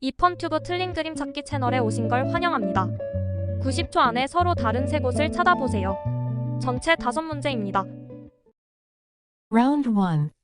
이펀튜브 틀린 그림 찾기 채널에 오신 걸 환영합니다. 90초 안에 서로 다른 세 곳을 찾아보세요. 전체 다섯 문제입니다. Round 1.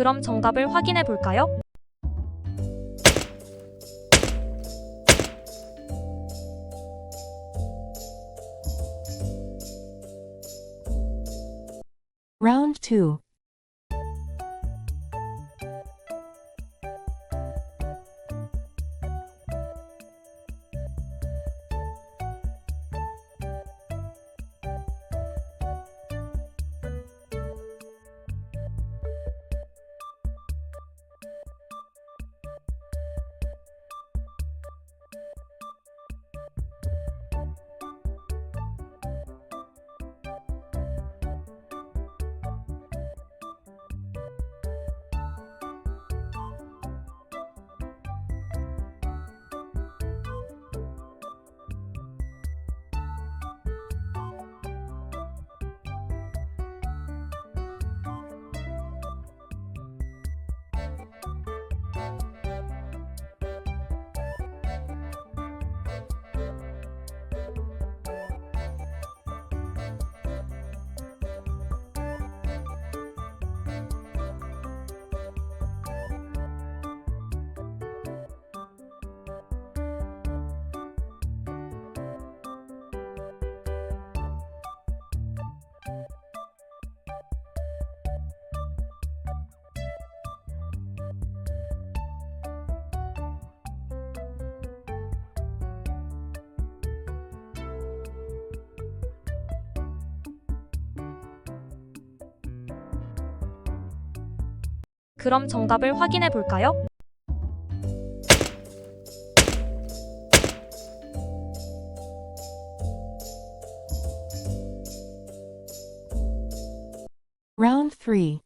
그럼 정답을 확인해 볼까요? Round 2. 그럼 정답을 확인해 볼까요? Round 3.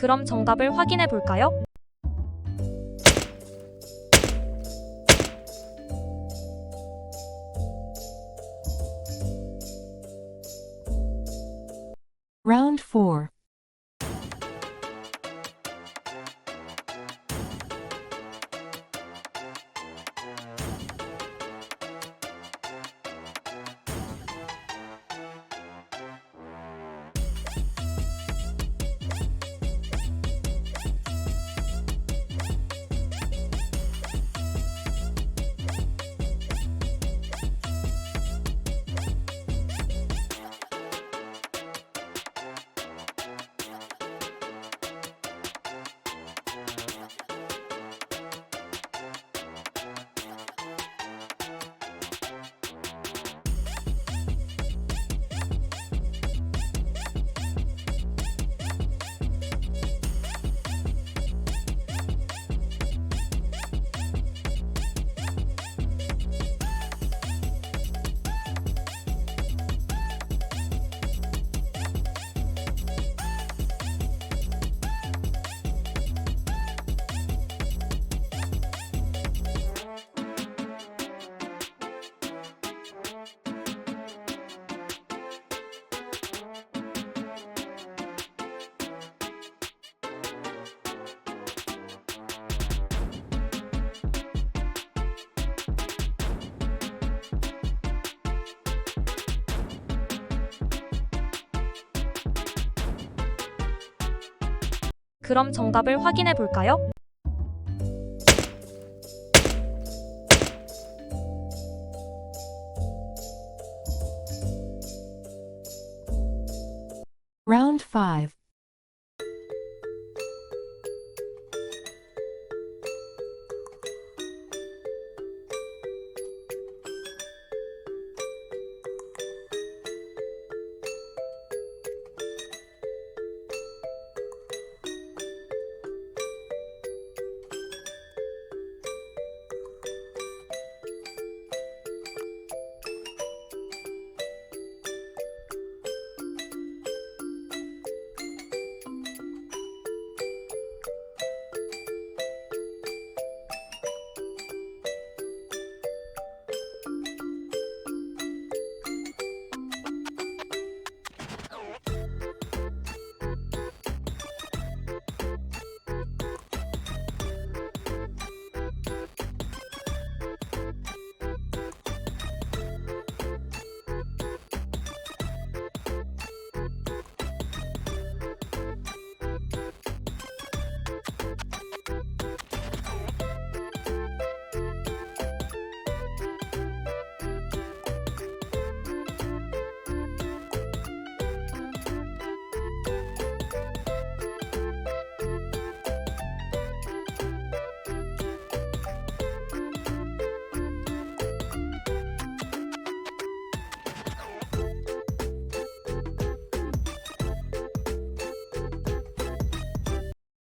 그럼 정답을 확인해 볼까요? 그럼 정답을 확인해 볼까요?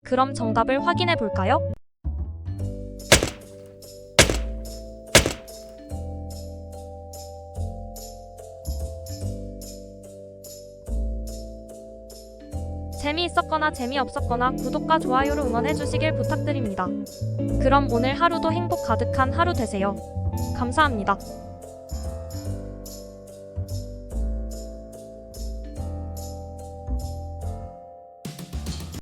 그럼 정답을 확인해 볼까요? 재미있었거나 재미없었거나 구독과 좋아요로 응원해 주시길 부탁드립니다. 그럼 오늘 하루도 행복 가득한 하루 되세요. 감사합니다.